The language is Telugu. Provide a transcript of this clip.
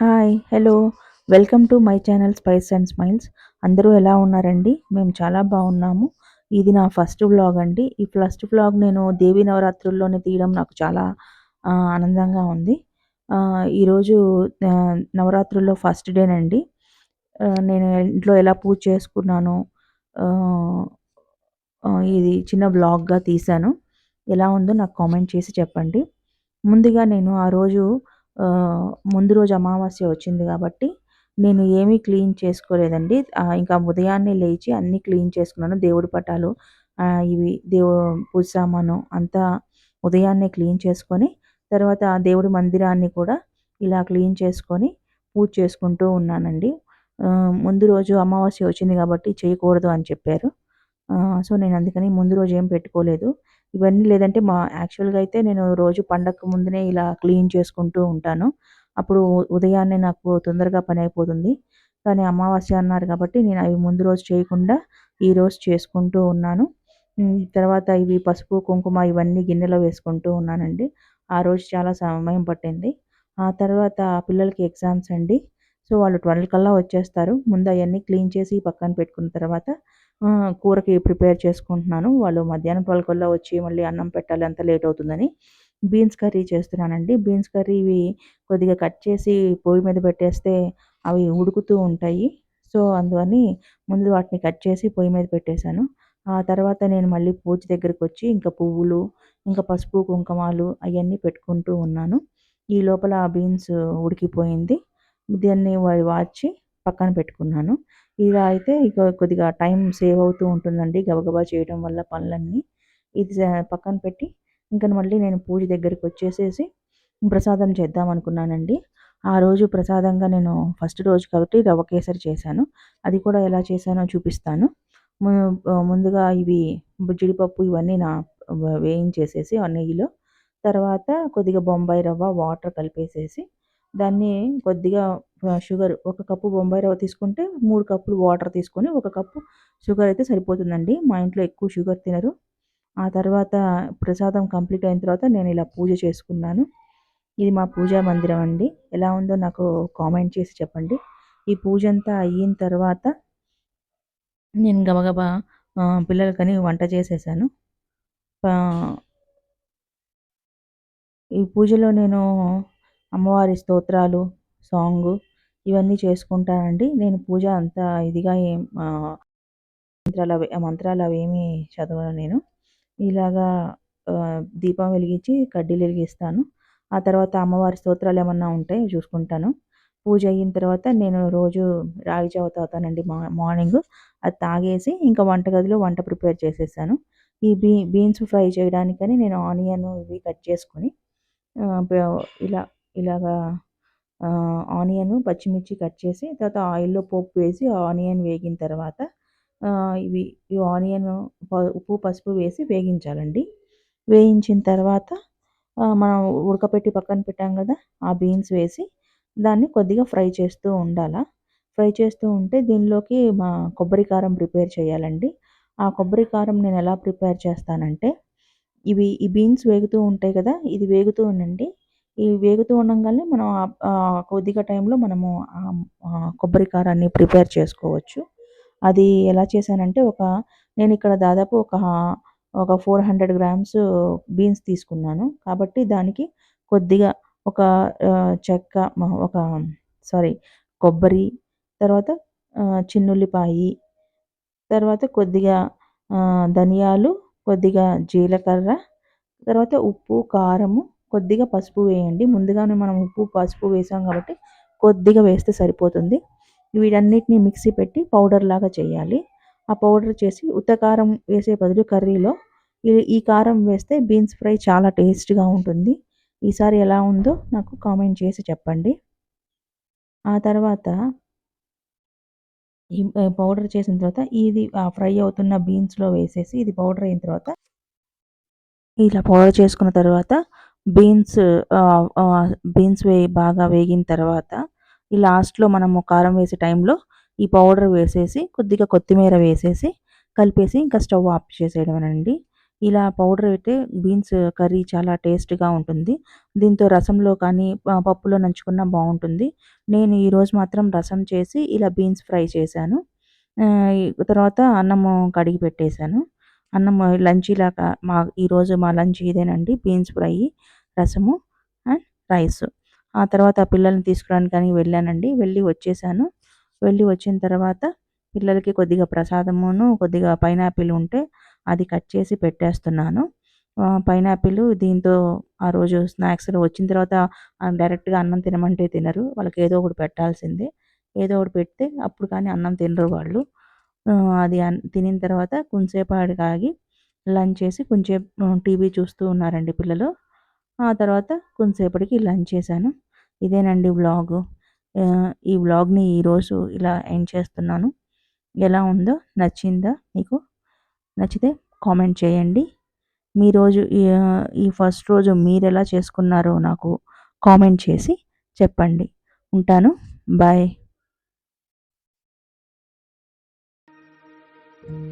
Hi hello welcome to my channel spice and smiles అందరూ ఎలా ఉన్నారండి? మేము చాలా బాగున్నాము. ఇది నా ఫస్ట్ వ్లాగ్ అండి. ఈ ఫస్ట్ వ్లాగ్ నేను దేవి నవరాత్రుల్లోనే తీయడం నాకు చాలా ఆనందంగా ఉంది. ఈరోజు నవరాత్రుల్లో ఫస్ట్ డేనండి నేను ఇంట్లో ఎలా పూజ చేసుకున్నాను ఇది చిన్న వ్లాగ్గా తీశాను. ఎలా ఉందో నాకు కామెంట్ చేసి చెప్పండి. ముందుగా నేను ఆ రోజు ముందు రోజు అమావాస్య వచ్చింది కాబట్టి నేను ఏమీ క్లీన్ చేసుకోలేదండి. ఇంకా ఉదయాన్నే లేచి అన్నీ క్లీన్ చేసుకున్నాను. దేవుడి పటాలు ఇవి దేవు పూజ సామాను అంతా ఉదయాన్నే క్లీన్ చేసుకొని తర్వాత దేవుడి మందిరాన్ని కూడా ఇలా క్లీన్ చేసుకొని పూజ చేసుకుంటూ ఉన్నానండి. ముందు రోజు అమావాస్య వచ్చింది కాబట్టి చేయకూడదు అని చెప్పారు. సో నేను అందుకని ముందు రోజు ఏం పెట్టుకోలేదు. ఇవన్నీ లేదంటే మా యాక్చువల్గా అయితే నేను రోజు పండగ ముందునే ఇలా క్లీన్ చేసుకుంటూ ఉంటాను. అప్పుడు ఉదయాన్నే నాకు తొందరగా పని అయిపోతుంది. కానీ అమావాస్య అన్నారు కాబట్టి నేను అవి ముందు రోజు చేయకుండా ఈరోజు చేసుకుంటూ ఉన్నాను. తర్వాత ఇవి పసుపు కుంకుమ ఇవన్నీ గిన్నెలో వేసుకుంటూ ఉన్నానండి. ఆ రోజు చాలా సమయం పట్టింది. ఆ తర్వాత పిల్లలకి ఎగ్జామ్స్ అండి. సో వాళ్ళు ట్వెల్వ్ కల్లా వచ్చేస్తారు. ముందు అవన్నీ క్లీన్ చేసి పక్కన పెట్టుకున్న తర్వాత కూరకి ప్రిపేర్ చేసుకుంటున్నాను. వాళ్ళు మధ్యాహ్నం ట్వెల్వ్ కల్లా వచ్చి మళ్ళీ అన్నం పెట్టాలి అంత లేట్ అవుతుందని బీన్స్ కర్రీ చేస్తున్నానండి. బీన్స్ కర్రీ ఇవి కొద్దిగా కట్ చేసి పొయ్యి మీద పెట్టేస్తే అవి ఉడుకుతూ ఉంటాయి. సో అందువని ముందు వాటిని కట్ చేసి పొయ్యి మీద పెట్టేశాను. ఆ తర్వాత నేను మళ్ళీ పూజ దగ్గరికి వచ్చి ఇంకా పువ్వులు ఇంకా పసుపు కుంకుమాలు అవన్నీ పెట్టుకుంటూ ఉన్నాను. ఈ లోపల బీన్స్ ఉడికిపోయింది. దాన్ని వాచి పక్కన పెట్టుకున్నాను. ఇలా అయితే ఇక కొద్దిగా టైం సేవ్ అవుతూ ఉంటుందండి గబగబా చేయడం వల్ల పనులన్నీ. ఇది పక్కన పెట్టి ఇంకా మళ్ళీ నేను పూజ దగ్గరికి వచ్చేసేసి ప్రసాదం చేద్దాం అనుకున్నానండి. ఆ రోజు ప్రసాదంగా నేను ఫస్ట్ రోజు కాబట్టి రవ్వ కేసరి చేశాను. అది కూడా ఎలా చేశానో చూపిస్తాను. ముందుగా ఇవి జీడిపప్పు ఇవన్నీ నా వేయించేసేసి ఆ నెయ్యిలో. తర్వాత కొద్దిగా బొంబాయి రవ్వ వాటర్ కలిపేసేసి దాన్ని కొద్దిగా షుగర్ ఒక కప్పు బొంబాయి రవ్వ తీసుకుంటే మూడు కప్పులు వాటర్ తీసుకొని ఒక కప్పు షుగర్ అయితే సరిపోతుందండి. మా ఇంట్లో ఎక్కువ షుగర్ తినరు. ఆ తర్వాత ప్రసాదం కంప్లీట్ అయిన తర్వాత నేను ఇలా పూజ చేసుకున్నాను. ఇది మా పూజా మందిరం అండి. ఎలా ఉందో నాకు కామెంట్ చేసి చెప్పండి. ఈ పూజ అంతా అయిన తర్వాత నేను గబగబా పిల్లలకని వంట చేసేసాను. ఈ పూజలో నేను అమ్మవారి స్తోత్రాలు సాంగు ఇవన్నీ చేసుకుంటానండి. నేను పూజ అంత ఇదిగా ఏం మంత్రాలు అవి మంత్రాలు అవి ఏమీ చదవను నేను. ఇలాగా దీపం వెలిగించి కడ్డీలు వెలిగిస్తాను. ఆ తర్వాత అమ్మవారి స్తోత్రాలు ఏమన్నా ఉంటే చూసుకుంటాను. పూజ అయిన తర్వాత నేను రోజు రాగి జావ తాగుతానండి మా మార్నింగ్. అది తాగేసి ఇంకా వంటగదిలో వంట ప్రిపేర్ చేసేసాను. ఈ బీ బీన్స్ ఫ్రై చేయడానికని నేను ఆనియన్ ఇవి కట్ చేసుకొని ఇలా ఇలాగా ఆనియన్ పచ్చిమిర్చి కట్ చేసి తర్వాత ఆయిల్లో పోపు వేసి ఆనియన్ వేగిన తర్వాత ఇవి ఈ ఆనియన్ ఉప్పు పసుపు వేసి వేగించాలండి. వేయించిన తర్వాత మనం ఉడకపెట్టి పక్కన పెట్టాం కదా ఆ బీన్స్ వేసి దాన్ని కొద్దిగా ఫ్రై చేస్తూ ఉండాల. ఫ్రై చేస్తూ ఉంటే దీనిలోకి మా కొబ్బరి కారం ప్రిపేర్ చేయాలండి. ఆ కొబ్బరి కారం నేను ఎలా ప్రిపేర్ చేస్తానంటే ఇవి ఈ బీన్స్ వేగుతూ ఉంటాయి కదా ఇది వేగుతూ ఉండండి. ఇవి వేగుతూ ఉండగానే మనం కొద్దిగా టైంలో మనము కొబ్బరి కారాన్ని ప్రిపేర్ చేసుకోవచ్చు. అది ఎలా చేశానంటే ఒక నేను ఇక్కడ దాదాపు ఒక ఒక ఫోర్ హండ్రెడ్ గ్రామ్స్ బీన్స్ తీసుకున్నాను. కాబట్టి దానికి కొద్దిగా ఒక చెక్క ఒక సారీ కొబ్బరి తర్వాత చిన్నుల్లిపాయి తర్వాత కొద్దిగా ధనియాలు కొద్దిగా జీలకర్ర తర్వాత ఉప్పు కారము కొద్దిగా పసుపు వేయండి. ముందుగానే మనం ఉప్పు పసుపు వేసాం కాబట్టి కొద్దిగా వేస్తే సరిపోతుంది. వీటన్నిటిని మిక్సీ పెట్టి పౌడర్ లాగా చేయాలి. ఆ పౌడర్ చేసి ఉత్తకారం వేసే బదులు కర్రీలో ఈ కారం వేస్తే బీన్స్ ఫ్రై చాలా టేస్ట్గా ఉంటుంది. ఈసారి ఎలా ఉందో నాకు కామెంట్ చేసి చెప్పండి. ఆ తర్వాత ఈ పౌడర్ చేసిన తర్వాత ఇది ఫ్రై అవుతున్న బీన్స్లో వేసేసి ఇది పౌడర్ అయిన తర్వాత ఇలా పౌడర్ చేసుకున్న తర్వాత బీన్స్ బీన్స్ వే బాగా వేగిన తర్వాత ఈ లాస్ట్లో మనము కారం వేసే టైంలో ఈ పౌడర్ వేసేసి కొద్దిగా కొత్తిమీర వేసేసి కలిపేసి ఇంకా స్టవ్ ఆఫ్ చేసేయడమేనండి. ఇలా పౌడర్ అయితే బీన్స్ కర్రీ చాలా టేస్ట్గా ఉంటుంది. దీంతో రసంలో కానీ పప్పులో నంచుకున్న బాగుంటుంది. నేను ఈరోజు మాత్రం రసం చేసి ఇలా బీన్స్ ఫ్రై చేశాను. తర్వాత అన్నము కడిగి పెట్టేశాను. అన్నం లంచ్ లాగా మా ఈరోజు మా లంచ్ ఇదేనండి. బీన్స్ ఫ్రై రసము అండ్ రైస్. ఆ తర్వాత పిల్లల్ని తీసుకురావడానికి అని వెళ్ళానండి. వెళ్ళి వచ్చేసాను. వెళ్ళి వచ్చిన తర్వాత పిల్లలకి కొద్దిగా ప్రసాదమును కొద్దిగా పైనాపిల్ ఉంటే అది కట్ చేసి పెట్టేస్తున్నాను. పైనాపిల్ దీంతో ఆ రోజు స్నాక్స్ వచ్చిన తర్వాత డైరెక్ట్గా అన్నం తినమంటే తినరు. వాళ్ళకి ఏదో ఒకటి పెట్టాల్సిందే. ఏదో ఒకటి పెడితే అప్పుడు కానీ అన్నం తినరు వాళ్ళు. అది తినిన తర్వాత కొంచెంసేపు ఆగి లంచ్ చేసి కొంచెం టీవీ చూస్తూ ఉన్నారండి పిల్లలు. ఆ తర్వాత కొంతసేపటికి లంచ్ చేశాను. ఇదేనండి వ్లాగ్. ఈ వ్లాగ్ని ఈరోజు ఇలా ఎండ్ చేస్తున్నాను. ఎలా ఉందో నచ్చిందా మీకు? నచ్చితే కామెంట్ చేయండి. మీ రోజు ఈ ఫస్ట్ రోజు మీరు ఎలా చేసుకున్నారో నాకు కామెంట్ చేసి చెప్పండి. ఉంటాను. బాయ్. thank you